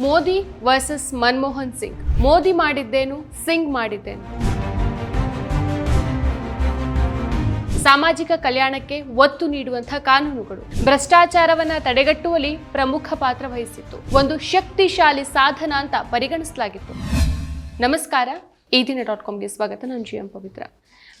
Modi versus Manmohan Singh. Modi ಮಾಡಿದ್ದೇನು, ಸಿಂಗ್ ಮಾಡಿದ್ದೇನು? ಸಾಮಾಜಿಕ ಕಲ್ಯಾಣಕ್ಕೆ ಒತ್ತು ನೀಡುವಂತಹ ಕಾನೂನುಗಳು. ಭ್ರಷ್ಟಾಚಾರವನ್ನ ತಡೆಗಟ್ಟುವಲ್ಲಿ ಪ್ರಮುಖ ಪಾತ್ರ ವಹಿಸಿತ್ತು. ಒಂದು ಶಕ್ತಿಶಾಲಿ ಸಾಧನ ಅಂತ ಪರಿಗಣಿಸಲಾಗಿತ್ತು. ನಮಸ್ಕಾರ. ಈ ದಿನ ಡಾಟ್ ಕಾಮ್ಗೆ ಸ್ವಾಗತ. ನಾನು ಜಿ ಎಂ ಪವಿತ್ರ.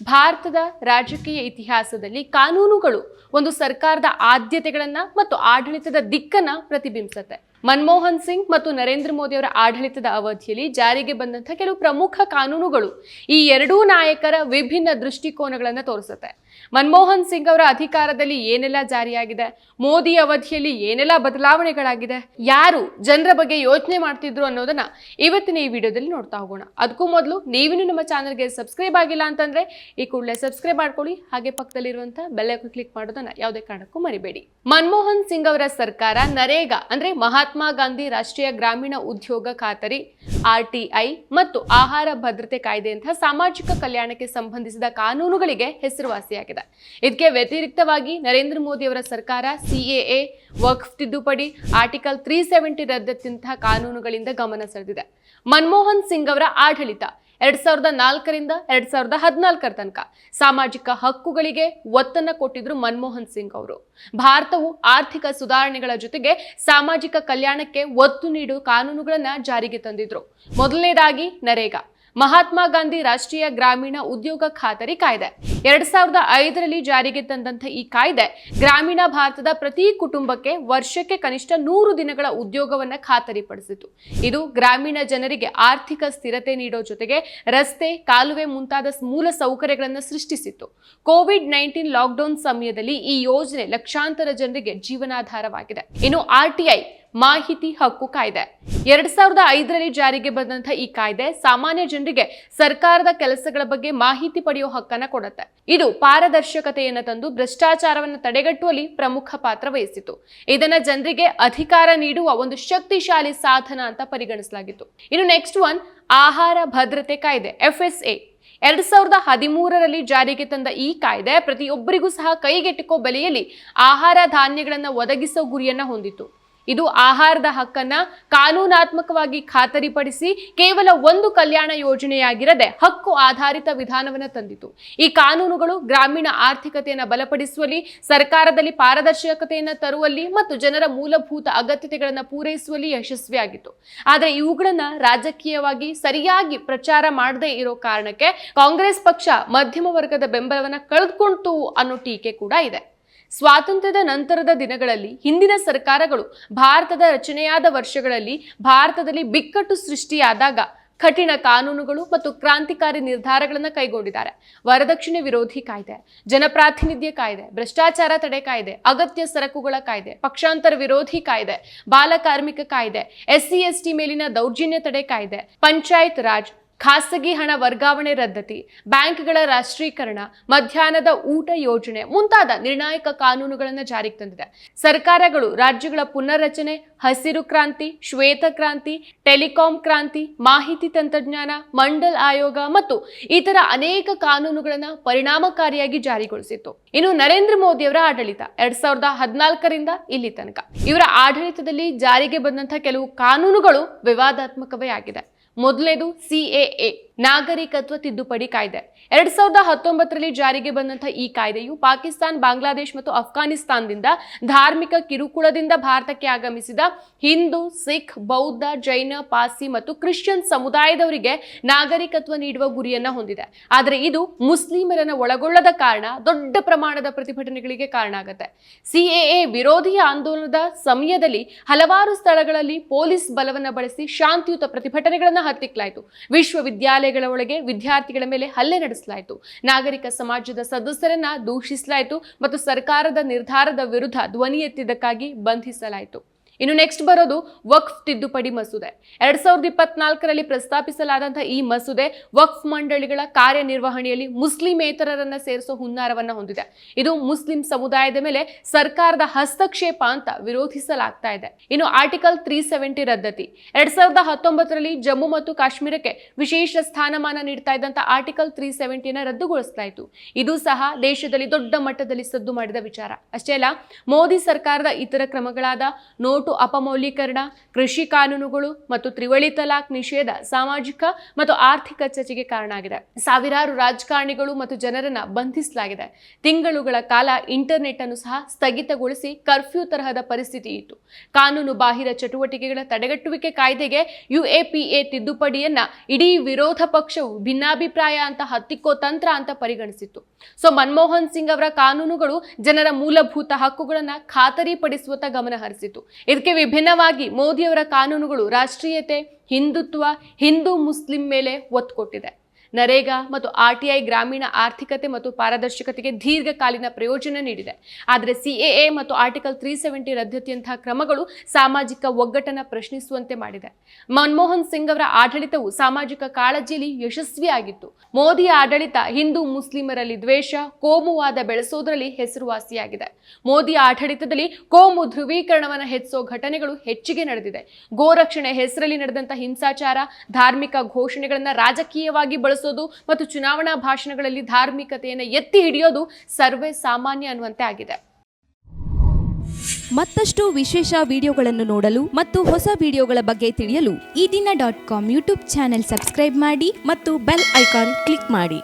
ಭಾರತದ ರಾಜಕೀಯ ಇತಿಹಾಸದಲ್ಲಿ ಕಾನೂನುಗಳು ಒಂದು ಸರ್ಕಾರದ ಆದ್ಯತೆಗಳನ್ನ ಮತ್ತು ಆಡಳಿತದ ದಿಕ್ಕನ್ನ ಪ್ರತಿಬಿಂಬಿಸುತ್ತೆ. ಮನಮೋಹನ್ ಸಿಂಗ್ ಮತ್ತು ನರೇಂದ್ರ ಮೋದಿ ಅವರ ಆಡಳಿತದ ಅವಧಿಯಲ್ಲಿ ಜಾರಿಗೆ ಬಂದಂತಹ ಕೆಲವು ಪ್ರಮುಖ ಕಾನೂನುಗಳು ಈ ಎರಡೂ ನಾಯಕರ ವಿಭಿನ್ನ ದೃಷ್ಟಿಕೋನಗಳನ್ನು ತೋರಿಸುತ್ತೆ. ಮನಮೋಹನ್ ಸಿಂಗ್ ಅವರ ಅಧಿಕಾರದಲ್ಲಿ ಏನೆಲ್ಲ ಜಾರಿಯಾಗಿದೆ, ಮೋದಿ ಅವಧಿಯಲ್ಲಿ ಏನೆಲ್ಲ ಬದಲಾವಣೆಗಳಾಗಿದೆ, ಯಾರು ಜನರ ಬಗ್ಗೆ ಯೋಚನೆ ಮಾಡ್ತಿದ್ರು ಅನ್ನೋದನ್ನ ಇವತ್ತಿನ ಈ ವಿಡಿಯೋದಲ್ಲಿ ನೋಡ್ತಾ ಹೋಗೋಣ. ಅದಕ್ಕೂ ಮೊದಲು ನೀವಿನೂ ನಮ್ಮ ಚಾನಲ್ಗೆ ಸಬ್ಸ್ಕ್ರೈಬ್ ಆಗಿಲ್ಲ ಅಂತಂದ್ರೆ ಈ ಕೂಡಲೇ ಸಬ್ಸ್ಕ್ರೈಬ್ ಮಾಡ್ಕೊಳ್ಳಿ. ಹಾಗೆ ಪಕ್ಕದಲ್ಲಿರುವಂತಹ ಬೆಲ್ಲೈಕನ್ ಕ್ಲಿಕ್ ಮಾಡೋದನ್ನ ಯಾವುದೇ ಕಾರಣಕ್ಕೂ ಮರಿಬೇಡಿ. ಮನಮೋಹನ್ ಸಿಂಗ್ ಅವರ ಸರ್ಕಾರ ನರೇಗಾ ಅಂದ್ರೆ ಮಹಾತ್ಮ ಗಾಂಧಿ ರಾಷ್ಟ್ರೀಯ ಗ್ರಾಮೀಣ ಉದ್ಯೋಗ ಖಾತರಿ ಆರ್ಟಿಐ ಮತ್ತು ಆಹಾರ ಭದ್ರತೆ ಕಾಯ್ದೆಯಂತಹ ಸಾಮಾಜಿಕ ಕಲ್ಯಾಣಕ್ಕೆ ಸಂಬಂಧಿಸಿದ ಕಾನೂನುಗಳಿಗೆ ಹೆಸರುವಾಸಿಯಾಗಿದೆ. ಇದಕ್ಕೆ ವ್ಯತಿರಿಕ್ತವಾಗಿ ನರೇಂದ್ರ ಮೋದಿ ಅವರ ಸರ್ಕಾರ ಸಿಎಎ ವಕ್ಫ್ ತಿದ್ದುಪಡಿ, ಆರ್ಟಿಕಲ್ ತ್ರೀ ಸೆವೆಂಟಿ ರದ್ದತಿಂತಹ ಕಾನೂನುಗಳಿಂದ ಗಮನ ಸೆಳೆದಿದೆ. ಮನಮೋಹನ್ ಸಿಂಗ್ ಅವರ ಆಡಳಿತ ಎರಡ್ ಸಾವಿರದ ನಾಲ್ಕರಿಂದ ಎರಡ್ ಸಾವಿರದ ಹದಿನಾಲ್ಕರ ತನಕ ಸಾಮಾಜಿಕ ಹಕ್ಕುಗಳಿಗೆ ಒತ್ತನ್ನ ಕೊಟ್ಟಿದ್ರು ಮನಮೋಹನ್ ಸಿಂಗ್ ಅವರು. ಭಾರತವು ಆರ್ಥಿಕ ಸುಧಾರಣೆಗಳ ಜೊತೆಗೆ ಸಾಮಾಜಿಕ ಕಲ್ಯಾಣಕ್ಕೆ ಒತ್ತು ನೀಡುವ ಕಾನೂನುಗಳನ್ನ ಜಾರಿಗೆ ತಂದಿದ್ರು. ಮೊದಲನೇದಾಗಿ ನರೇಗಾ. ಮಹಾತ್ಮ ಗಾಂಧಿ ರಾಷ್ಟ್ರೀಯ ಗ್ರಾಮೀಣ ಉದ್ಯೋಗ ಖಾತರಿ ಕಾಯ್ದೆ. ಎರಡ್ ಸಾವಿರದ ಐದರಲ್ಲಿ ಜಾರಿಗೆ ತಂದಂಥ ಈ ಕಾಯ್ದೆ ಗ್ರಾಮೀಣ ಭಾರತದ ಪ್ರತಿ ಕುಟುಂಬಕ್ಕೆ ವರ್ಷಕ್ಕೆ ಕನಿಷ್ಠ ನೂರು ದಿನಗಳ ಉದ್ಯೋಗವನ್ನು ಖಾತರಿಪಡಿಸಿತು. ಇದು ಗ್ರಾಮೀಣ ಜನರಿಗೆ ಆರ್ಥಿಕ ಸ್ಥಿರತೆ ನೀಡೋ ಜೊತೆಗೆ ರಸ್ತೆ, ಕಾಲುವೆ ಮುಂತಾದ ಮೂಲ ಸೌಕರ್ಯಗಳನ್ನು ಸೃಷ್ಟಿಸಿತ್ತು. ಕೋವಿಡ್ ನೈನ್ಟೀನ್ ಲಾಕ್ಡೌನ್ ಸಮಯದಲ್ಲಿ ಈ ಯೋಜನೆ ಲಕ್ಷಾಂತರ ಜನರಿಗೆ ಜೀವನಾಧಾರವಾಗಿದೆ. ಇನ್ನು ಆರ್ಟಿಐ ಮಾಹಿತಿ ಹಕ್ಕು ಕಾಯ್ದೆ. ಎರಡ್ ಸಾವಿರದ ಐದರಲ್ಲಿ ಜಾರಿಗೆ ಬಂದಂತಹ ಈ ಕಾಯ್ದೆ ಸಾಮಾನ್ಯ ಜನರಿಗೆ ಸರ್ಕಾರದ ಕೆಲಸಗಳ ಬಗ್ಗೆ ಮಾಹಿತಿ ಪಡೆಯುವ ಹಕ್ಕನ್ನು ಕೊಡುತ್ತೆ. ಇದು ಪಾರದರ್ಶಕತೆಯನ್ನು ತಂದು ಭ್ರಷ್ಟಾಚಾರವನ್ನು ತಡೆಗಟ್ಟುವಲ್ಲಿ ಪ್ರಮುಖ ಪಾತ್ರ ವಹಿಸಿತು. ಇದನ್ನ ಜನರಿಗೆ ಅಧಿಕಾರ ನೀಡುವ ಒಂದು ಶಕ್ತಿಶಾಲಿ ಸಾಧನ ಅಂತ ಪರಿಗಣಿಸಲಾಗಿತ್ತು. ಇನ್ನು ನೆಕ್ಸ್ಟ್ ಒನ್ ಆಹಾರ ಭದ್ರತೆ ಕಾಯ್ದೆ ಎಫ್ ಎಸ್ ಎ ಎರಡ್ ಸಾವಿರದ ಹದಿಮೂರರಲ್ಲಿ ಜಾರಿಗೆ ತಂದ ಈ ಕಾಯ್ದೆ ಪ್ರತಿಯೊಬ್ಬರಿಗೂ ಸಹ ಕೈಗೆಟುಕೋ ಬೆಲೆಯಲ್ಲಿ ಆಹಾರ ಧಾನ್ಯಗಳನ್ನು ಒದಗಿಸೋ ಗುರಿಯನ್ನ ಹೊಂದಿತ್ತು. ಇದು ಆಹಾರದ ಹಕ್ಕನ್ನ ಕಾನೂನಾತ್ಮಕವಾಗಿ ಖಾತರಿಪಡಿಸಿ ಕೇವಲ ಒಂದು ಕಲ್ಯಾಣ ಯೋಜನೆಯಾಗಿರದೆ ಹಕ್ಕು ಆಧಾರಿತ ವಿಧಾನವನ್ನು ತಂದಿತು. ಈ ಕಾನೂನುಗಳು ಗ್ರಾಮೀಣ ಆರ್ಥಿಕತೆಯನ್ನು ಬಲಪಡಿಸುವಲ್ಲಿ, ಸರ್ಕಾರದಲ್ಲಿ ಪಾರದರ್ಶಕತೆಯನ್ನು ತರುವಲ್ಲಿ ಮತ್ತು ಜನರ ಮೂಲಭೂತ ಅಗತ್ಯತೆಗಳನ್ನು ಪೂರೈಸುವಲ್ಲಿ ಯಶಸ್ವಿಯಾಗಿತ್ತು. ಆದರೆ ಇವುಗಳನ್ನ ರಾಜಕೀಯವಾಗಿ ಸರಿಯಾಗಿ ಪ್ರಚಾರ ಮಾಡದೇ ಇರೋ ಕಾರಣಕ್ಕೆ ಕಾಂಗ್ರೆಸ್ ಪಕ್ಷ ಮಧ್ಯಮ ವರ್ಗದ ಬೆಂಬಲವನ್ನು ಕಳೆದುಕೊಂತು ಅನ್ನೋ ಟೀಕೆ ಕೂಡ ಇದೆ. ಸ್ವಾತಂತ್ರ್ಯದ ನಂತರದ ದಿನಗಳಲ್ಲಿ ಹಿಂದಿನ ಸರ್ಕಾರಗಳು ಭಾರತದ ರಚನೆಯಾದ ವರ್ಷಗಳಲ್ಲಿ ಭಾರತದಲ್ಲಿ ಬಿಕ್ಕಟ್ಟು ಸೃಷ್ಟಿಯಾದಾಗ ಕಠಿಣ ಕಾನೂನುಗಳು ಮತ್ತು ಕ್ರಾಂತಿಕಾರಿ ನಿರ್ಧಾರಗಳನ್ನು ಕೈಗೊಂಡಿದ್ದಾರೆ. ವರದಕ್ಷಿಣೆ ವಿರೋಧಿ ಕಾಯ್ದೆ, ಜನಪ್ರಾತಿನಿಧ್ಯ ಕಾಯ್ದೆ, ಭ್ರಷ್ಟಾಚಾರ ತಡೆ ಕಾಯ್ದೆ, ಅಗತ್ಯ ಸರಕುಗಳ ಕಾಯ್ದೆ, ಪಕ್ಷಾಂತರ ವಿರೋಧಿ ಕಾಯ್ದೆ ಬಾಲ ಕಾರ್ಮಿಕ ಕಾಯ್ದೆ, ಎಸ್ಸಿ ಎಸ್ಟಿ ಮೇಲಿನ ದೌರ್ಜನ್ಯ ತಡೆ ಕಾಯ್ದೆ, ಪಂಚಾಯತ್ ರಾಜ್ ಖಾಸಗಿ ಹಣ ವರ್ಗಾವಣೆ ರದ್ದತಿ, ಬ್ಯಾಂಕ್ಗಳ ರಾಷ್ಟ್ರೀಕರಣ, ಮಧ್ಯಾಹ್ನದ ಊಟ ಯೋಜನೆ ಮುಂತಾದ ನಿರ್ಣಾಯಕ ಕಾನೂನುಗಳನ್ನು ಜಾರಿಗೆ ತಂದಿದೆ. ಸರ್ಕಾರಗಳು ರಾಜ್ಯಗಳ ಪುನರ್ರಚನೆ, ಹಸಿರು ಕ್ರಾಂತಿ, ಶ್ವೇತ ಕ್ರಾಂತಿ, ಟೆಲಿಕಾಂ ಕ್ರಾಂತಿ, ಮಾಹಿತಿ ತಂತ್ರಜ್ಞಾನ, ಮಂಡಲ್ ಆಯೋಗ ಮತ್ತು ಇತರ ಅನೇಕ ಕಾನೂನುಗಳನ್ನು ಪರಿಣಾಮಕಾರಿಯಾಗಿ ಜಾರಿಗೊಳಿಸಿತ್ತು. ಇನ್ನು ನರೇಂದ್ರ ಮೋದಿಯವರ ಆಡಳಿತ ಎರಡ್ ಸಾವಿರದ ಹದಿನಾಲ್ಕರಿಂದ ಇಲ್ಲಿ ತನಕ. ಇವರ ಆಡಳಿತದಲ್ಲಿ ಜಾರಿಗೆ ಬಂದಂತಹ ಕೆಲವು ಕಾನೂನುಗಳು ವಿವಾದಾತ್ಮಕವೇ ಆಗಿದೆ. ಮೊದಲನೇದು ಸಿಎಎ ನಾಗರಿಕತ್ವ ತಿದ್ದುಪಡಿ ಕಾಯ್ದೆ. ಎರಡ್ ಸಾವಿರದ ಹತ್ತೊಂಬತ್ತರಲ್ಲಿ ಜಾರಿಗೆ ಬಂದಂತಹ ಈ ಕಾಯ್ದೆಯು ಪಾಕಿಸ್ತಾನ್, ಬಾಂಗ್ಲಾದೇಶ್ ಮತ್ತು ಅಫ್ಘಾನಿಸ್ತಾನದಿಂದ ಧಾರ್ಮಿಕ ಕಿರುಕುಳದಿಂದ ಭಾರತಕ್ಕೆ ಆಗಮಿಸಿದ ಹಿಂದೂ, ಸಿಖ್, ಬೌದ್ಧ, ಜೈನ, ಪಾರ್ಸಿ ಮತ್ತು ಕ್ರಿಶ್ಚಿಯನ್ ಸಮುದಾಯದವರಿಗೆ ನಾಗರಿಕತ್ವ ನೀಡುವ ಗುರಿಯನ್ನ ಹೊಂದಿದೆ. ಆದರೆ ಇದು ಮುಸ್ಲಿಮರನ್ನ ಒಳಗೊಳ್ಳದ ಕಾರಣ, ದೊಡ್ಡ ಪ್ರಮಾಣದ ಪ್ರತಿಭಟನೆಗಳಿಗೆ ಕಾರಣ ಆಗುತ್ತೆ. ಸಿಎಎ ವಿರೋಧಿ ಆಂದೋಲನದ ಸಮಯದಲ್ಲಿ ಹಲವಾರು ಸ್ಥಳಗಳಲ್ಲಿ ಪೊಲೀಸ್ ಬಲವನ್ನ ಬಳಸಿ ಶಾಂತಿಯುತ ಪ್ರತಿಭಟನೆಗಳನ್ನ ಹತ್ತಿಕ್ಕಲಾಯಿತು ವಿಶ್ವವಿದ್ಯಾಲಯಗಳ ಒಳಗೆ ವಿದ್ಯಾರ್ಥಿಗಳ ಮೇಲೆ ಹಲ್ಲೆ ನಡೆಸಲಾಯಿತು. ನಾಗರಿಕ ಸಮಾಜದ ಸದಸ್ಯರನ್ನ ದೂಷಿಸಲಾಯಿತು ಮತ್ತು ಸರ್ಕಾರದ ನಿರ್ಧಾರದ ವಿರುದ್ಧ ಧ್ವನಿ ಎತ್ತಿದ್ದಕ್ಕಾಗಿ ಬಂಧಿಸಲಾಯಿತು. ಇನ್ನು ನೆಕ್ಸ್ಟ್ ಬರೋದು ವಕ್ಫ್ ತಿದ್ದುಪಡಿ ಮಸೂದೆ. ಎರಡ್ ಸಾವಿರದ ಇಪ್ಪತ್ನಾಲ್ಕರಲ್ಲಿ ಪ್ರಸ್ತಾಪಿಸಲಾದಂತಹ ಈ ಮಸೂದೆ ವಕ್ಫ್ ಮಂಡಳಿಗಳ ಕಾರ್ಯನಿರ್ವಹಣೆಯಲ್ಲಿ ಮುಸ್ಲಿಮೇತರರನ್ನ ಸೇರಿಸೋ ಹುನ್ನಾರವನ್ನ ಹೊಂದಿದೆ. ಇದು ಮುಸ್ಲಿಂ ಸಮುದಾಯದ ಮೇಲೆ ಸರ್ಕಾರದ ಹಸ್ತಕ್ಷೇಪ ಅಂತ ವಿರೋಧಿಸಲಾಗ್ತಾ ಇದೆ. ಇನ್ನು ಆರ್ಟಿಕಲ್ ತ್ರೀ ಸೆವೆಂಟಿ ರದ್ದತಿ. ಎರಡ್ ಸಾವಿರದ ಹತ್ತೊಂಬತ್ತರಲ್ಲಿ ಜಮ್ಮು ಮತ್ತು ಕಾಶ್ಮೀರಕ್ಕೆ ವಿಶೇಷ ಸ್ಥಾನಮಾನ ನೀಡ್ತಾ ಇದ್ದಂತಹ ಆರ್ಟಿಕಲ್ ತ್ರೀ ಸೆವೆಂಟಿನ ಇತ್ತು ಇದು ಸಹ ದೇಶದಲ್ಲಿ ದೊಡ್ಡ ಮಟ್ಟದಲ್ಲಿ ಸದ್ದು ಮಾಡಿದ ವಿಚಾರ. ಅಷ್ಟೇ ಅಲ್ಲ, ಮೋದಿ ಸರ್ಕಾರದ ಇತರ ಕ್ರಮಗಳಾದ ನೋಟು ನೋಟು ಅಪಮೌಲ್ಯೀಕರಣ, ಕೃಷಿ ಕಾನೂನುಗಳು ಮತ್ತು ತ್ರಿವಳಿ ತಲಾಖ್ ನಿಷೇಧ ಸಾಮಾಜಿಕ ಮತ್ತು ಆರ್ಥಿಕ ಚರ್ಚೆಗೆ ಕಾರಣ ಆಗಿದೆ. ಸಾವಿರಾರು ರಾಜಕಾರಣಿಗಳು ಮತ್ತು ಜನರನ್ನ ಬಂಧಿಸಲಾಗಿದೆ. ತಿಂಗಳುಗಳ ಕಾಲ ಇಂಟರ್ನೆಟ್ ಅನ್ನು ಸಹ ಸ್ಥಗಿತಗೊಳಿಸಿ ಕರ್ಫ್ಯೂ ತರಹದ ಪರಿಸ್ಥಿತಿ ಇತ್ತು. ಕಾನೂನು ಬಾಹಿರ ಚಟುವಟಿಕೆಗಳ ತಡೆಗಟ್ಟುವಿಕೆ ಕಾಯ್ದೆಗೆ ಯುಎಪಿಎ ತಿದ್ದುಪಡಿಯನ್ನ ಇಡೀ ವಿರೋಧ ಪಕ್ಷವು ಭಿನ್ನಾಭಿಪ್ರಾಯ ಅಂತ ಹತ್ತಿಕ್ಕೋ ತಂತ್ರ ಅಂತ ಪರಿಗಣಿಸಿತ್ತು. ಸೊ, ಮನಮೋಹನ್ ಸಿಂಗ್ ಅವರ ಕಾನೂನುಗಳು ಜನರ ಮೂಲಭೂತ ಹಕ್ಕುಗಳನ್ನ ಖಾತರಿಪಡಿಸುವತ್ತ ಗಮನ ಹರಿಸಿತು ಇದಕ್ಕೆ ವಿಭಿನ್ನವಾಗಿ ಮೋದಿಯವರ ಕಾನೂನುಗಳು ರಾಷ್ಟ್ರೀಯತೆ ಹಿಂದುತ್ವ ಹಿಂದೂ ಮುಸ್ಲಿಂ ಮೇಲೆ ಒತ್ತು ಕೊಟ್ಟಿದೆ. ನರೇಗಾ ಮತ್ತು ಆರ್ಟಿಐ ಗ್ರಾಮೀಣ ಆರ್ಥಿಕತೆ ಮತ್ತು ಪಾರದರ್ಶಕತೆಗೆ ದೀರ್ಘಕಾಲೀನ ಪ್ರಯೋಜನ ನೀಡಿದೆ. ಆದರೆ ಸಿಎಎ ಮತ್ತು ಆರ್ಟಿಕಲ್ ತ್ರೀ ಸೆವೆಂಟಿ ರದ್ದತಿಯಂತಹ ಕ್ರಮಗಳು ಸಾಮಾಜಿಕ ಒಗ್ಗಟ್ಟನ್ನ ಪ್ರಶ್ನಿಸುವಂತೆ ಮಾಡಿದೆ. ಮನಮೋಹನ್ ಸಿಂಗ್ ಅವರ ಆಡಳಿತವು ಸಾಮಾಜಿಕ ಕಾಳಜಿಯಲ್ಲಿ ಯಶಸ್ವಿಯಾಗಿತ್ತು. ಮೋದಿಯ ಆಡಳಿತ ಹಿಂದೂ ಮುಸ್ಲಿಮರಲ್ಲಿ ದ್ವೇಷ, ಕೋಮುವಾದ ಬೆಳೆಸೋದ್ರಲ್ಲಿ ಹೆಸರುವಾಸಿಯಾಗಿದೆ. ಮೋದಿ ಆಡಳಿತದಲ್ಲಿ ಕೋಮು ಧ್ರುವೀಕರಣವನ್ನು ಹೆಚ್ಚಿಸೋ ಘಟನೆಗಳು ಹೆಚ್ಚಿಗೆ ನಡೆದಿದೆ. ಗೋರಕ್ಷಣೆ ಹೆಸರಲ್ಲಿ ನಡೆದಂತಹ ಹಿಂಸಾಚಾರ, ಧಾರ್ಮಿಕ ಘೋಷಣೆಗಳನ್ನು ರಾಜಕೀಯವಾಗಿ ಬಳಸೋದು ಮತ್ತು ಚುನಾವಣಾ ಭಾಷಣಗಳಲ್ಲಿ ಧಾರ್ಮಿಕತೆಯನ್ನು ಎತ್ತಿ ಹಿಡಿಯೋದು ಸರ್ವೇ ಸಾಮಾನ್ಯ ಅನ್ನುವಂತೆ ಆಗಿದೆ. ಮತ್ತಷ್ಟು ವಿಶೇಷ ವಿಡಿಯೋಗಳನ್ನು ನೋಡಲು ಮತ್ತು ಹೊಸ ವಿಡಿಯೋಗಳ ಬಗ್ಗೆ ತಿಳಿಯಲು ಈ ದಿನ dot com YouTube channel subscribe ಮಾಡಿ ಮತ್ತು ಬೆಲ್ ಐಕಾನ್ ಕ್ಲಿಕ್ ಮಾಡಿ.